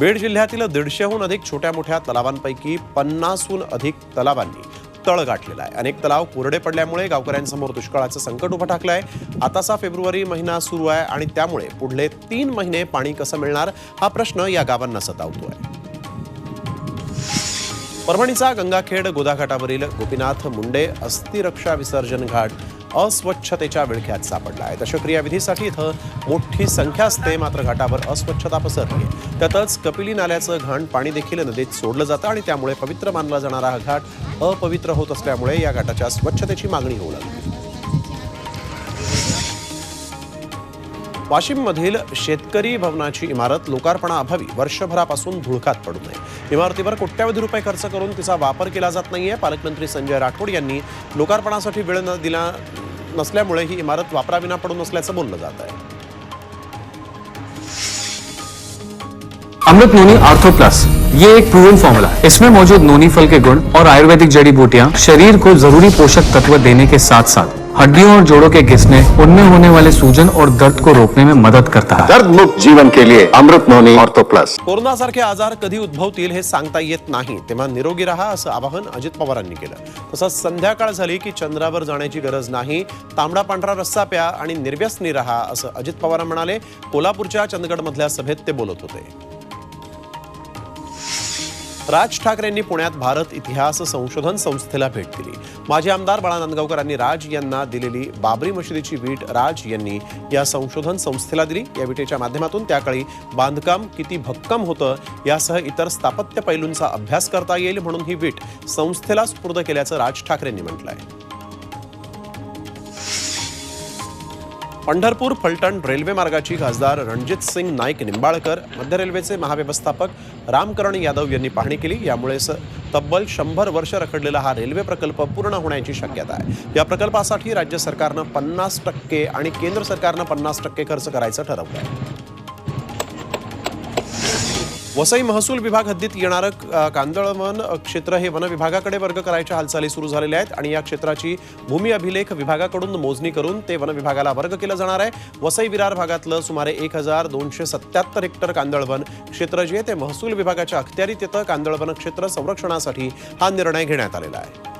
बीड जिल्ह्यातील दीडशेहून अधिक छोट्या मोठ्या तलावांपैकी पन्नासहून अधिक तलावांनी तळ गाठलेला आहे. अनेक तलाव कोरडे पडल्यामुळे गावकऱ्यांसमोर दुष्काळाचं संकट उभं टाकलं आहे. आताचा फेब्रुवारी महिना सुरू आहे आणि त्यामुळे पुढले तीन महिने पाणी कसं मिळणार हा प्रश्न या गावांना सतावतोय. परभणीचा गंगाखेड गोदाघाटावरील गोपीनाथ मुंडे अस्थिरक्षा विसर्जन घाट अस्वच्छतेच्या विळख्यात सापडला आहे. दशक्रिया विधीसाठी इथं मोठी संख्या असते मात्र घाटावर अस्वच्छता पसरली आहे. त्यातच कपिली नाल्याचं घाण पाणी देखील नदीत सोडलं जातं आणि त्यामुळे पवित्र मानला जाणारा हा घाट अपवित्र होत असल्यामुळे या घाटाच्या स्वच्छतेची मागणी होऊ लागली. वाशिममधील शेतकरी भवनाची इमारत लोकार्पणाअभावी वर्षभरापासून धुळकात पडू नये. इमारतीवर कोट्यावधी रुपये खर्च करून तिचा वापर केला जात नाहीये. पालकमंत्री संजय राठोड यांनी लोकार्पणासाठी वेळ न दिला नसल्यामुळे ही इमारत वापराविना पडून असल्याचं बोललं जात आहे. अमृत नोनी आर्थो प्लस ये एक प्रूवन फॉर्मूला है। इसमें मौजूद नोनी फल के गुण और आयुर्वेदिक जड़ी बूटियां शरीर को जरूरी पोषक तत्व देने के साथ साथ हड्डियों और जोड़ों के घिसने उनमें होने वाले सूजन और दर्द को रोकने में मदद करता है। दर्द मुक्त जीवन के लिए अमृत नोनी ऑर्थो प्लस। कोरोनासारखे आजार कधी उद्भवतील हे सांगता येत नाही तेव्हा निरोगी राहा असं आवाहन अजित पवारांनी केलं. तसंच संध्याकाळ झाली की चंद्रावर जाण्याची गरज नाही तांबडा पांढरा रस्सा प्या आणि निर्व्यसनी राहा असं अजित पवार म्हणाले. कोल्हापूरच्या चंदगडमधल्या सभेत ते बोलत होते. राज ठाकरेंनी पुण्यात भारत इतिहास संशोधन संस्थेला भेट दिली. माजी आमदार बाळा नांदगावकरांनी राज यांना दिलेली बाबरी मशिदीची वीट राज यांनी या संशोधन संस्थेला दिली. या विटेच्या माध्यमातून त्याकाळी बांधकाम किती भक्कम होतं यासह इतर स्थापत्य पैलूंचा अभ्यास करता येईल म्हणून ही वीट संस्थेला स्फूर्द केल्याचं राज ठाकरेंनी म्हटलं आहे पंढरपूर फलटण रेल्वे मार्गाची खासदार रणजित सिंग नाईक निंबाळकर मध्य रेल्वेचे महाव्यवस्थापक रामकरण यादव यांनी पाहणी केली. यामुळे तब्बल शंभर वर्ष रखडलेला हा रेल्वे प्रकल्प पूर्ण होण्याची शक्यता आहे. या प्रकल्पासाठी राज्य सरकारनं पन्नास टक्के आणि केंद्र सरकारनं पन्नास टक्के खर्च करायचं ठरवलं आहे वसई महसूल विभाग हद्दीत येणारं कांदळवन क्षेत्र हे वन विभागाकडे वर्ग करायच्या हालचाली सुरू झालेल्या आहेत आणि या क्षेत्राची भूमी अभिलेख विभागाकडून मोजणी करून ते वन विभागाला वर्ग केलं जाणार आहे. वसई विरार भागातलं सुमारे एक हजार दोनशे सत्याहत्तर हेक्टर कांदळवन क्षेत्र जे आहे ते महसूल विभागाच्या अखत्यारीत येतं. कांदळवन क्षेत्र संरक्षणासाठी हा निर्णय घेण्यात आलेला आहे.